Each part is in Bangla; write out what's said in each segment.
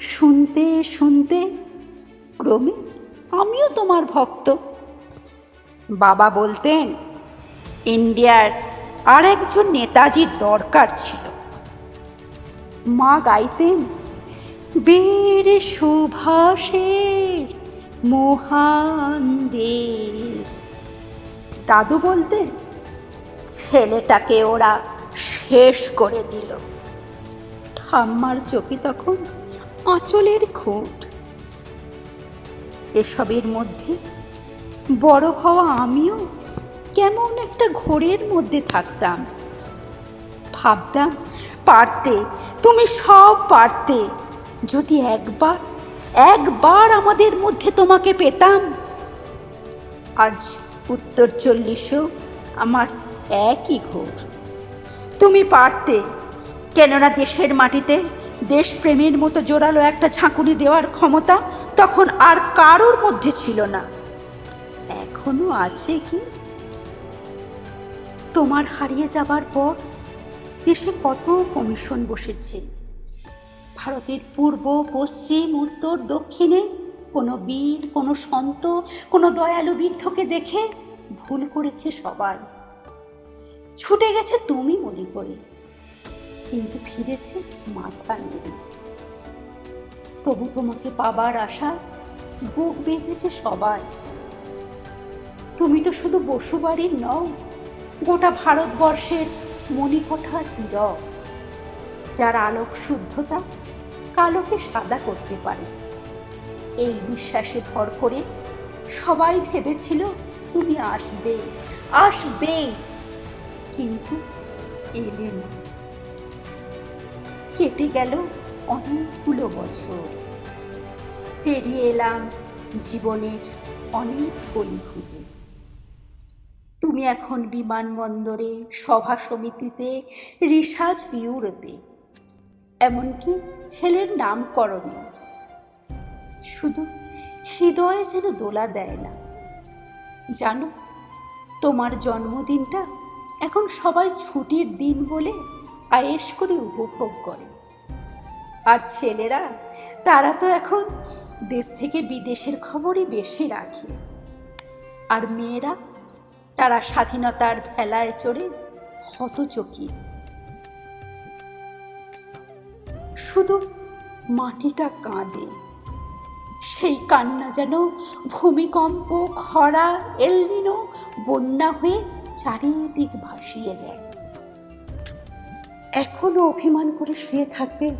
শুনতে শুনতে ক্রমে আমিও তোমার ভক্ত। বাবা বলতেন, ইন্ডিয়ার আর একজন নেতাজির দরকার ছিল। মা গাইতেন, বীর সুভাষের মহান দেশ। দাদু বলতেন, ছেলেটাকে ওরা শেষ করে দিল। ঠাম্মার চোখে তখন আঁচলের খুঁট। এসবের মধ্যে বড় হওয়া আমিও কেমন একটা ঘোরের মধ্যে থাকতাম। ভাবতাম, পারতে, তুমি সব পারতে। যদি একবার একবার আমাদের মধ্যে তোমাকে পেতাম, আজ উত্তর চল্লিশেও আমার একই ঘোর। তুমি পারতে, কেননা দেশের মাটিতে দেশপ্রেমের মতো জোরালো একটা ঝাঁকুনি দেওয়ার ক্ষমতা তখন আর কারোর মধ্যে ছিল না। এখনও আছে কি? তোমার হারিয়ে যাবার পর দেশে কত কমিশন বসেছে? ভারতের পূর্ব, পশ্চিম, উত্তর, দক্ষিণে কোনো বীর, কোনো সন্ত, কোনো দয়ালু বৃদ্ধকে দেখে ভুল করেছে সবাই। ছুটে গেছে তুমি মনে করে। কিন্তু ফিরেছে মাথা নেড়ে। তবু তোমাকে পাবার আশা, বুক বেঁধেছে সবাই তুমি তো শুধু বসুবাড়ির নও, গোটা ভারতবর্ষের মণিকোঠার হীরক যার আলোক শুদ্ধতা কালোকে সাদা করতে পারে। এই বিশ্বাসে ভর করে সবাই ভেবেছিল তুমি আসবে আসবে। কিন্তু এলে না। কেটে গেল অনেকগুলো বছর। পেরিয়ে এলাম জীবনের অনেক গলি খুঁজে। তুমি এখন বিমানবন্দরে, সভা সমিতিতে, রিসার্চ বিউরোতে, এমনকি ছেলের নামকরণে। শুধু হৃদয়ে যেন দোলা দেয় না। জানো, তোমার জন্মদিনটা এখন সবাই ছুটির দিন বলে আয়েস করে উপভোগ করে। আর ছেলেরা, তারা তো এখন দেশ থেকে বিদেশের খবরই বেশি রাখে। আর মেয়েরা, তারা স্বাধীনতার ভেলায় চড়ে হতচকিত শুধু মাটিটা কাঁদে, সেই কান্না যেন ভূমিকম্প, খরা এলনিনো বন্যা হয়ে চারিদিক ভাসিয়ে দেয়। এখনও অভিমান করে শুয়ে থাকবে।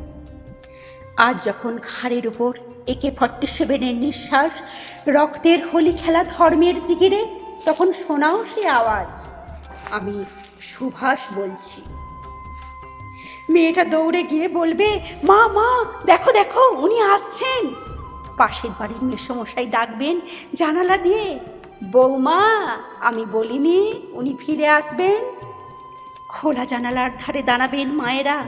আজ যখন ঘাড়ের উপর একে ফর্টি সেভেনের নিঃশ্বাস, রক্তের হোলি খেলা ধর্মের জিগিরে, তখন শোনাও সে আওয়াজ। আমি সুভাষ বলছি। মেয়েটা দৌড়ে গিয়ে বলবে, মা মা, দেখো দেখো, উনি আসছেন। পাশের বাড়ির মেসমশাই ডাকবেন জানালা দিয়ে, বৌমা, আমি বলিনি উনি ফিরে আসবেন? খোলা জানালার ধারে দাঁড়াবেন মায়েরা।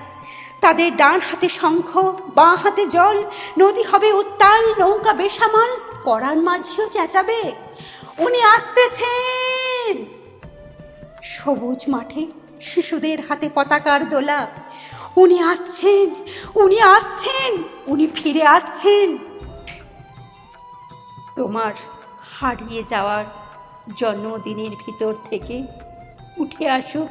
তাদের ডান হাতে শঙ্খ, বাঁ হাতে জল, নদী হবে উত্তাল, নৌকা বেসামাল, পরাণ মাঝিও চেঁচাবে। উনি আসতেছেন। সবুজ মাঠে শিশুদের হাতে পতাকার দোলা। উনি আসছেন উনি আসছেন, উনি ফিরে আসছেন। তোমার হারিয়ে যাওয়ার জন্মদিনের ভিতর থেকে উঠে আসুক।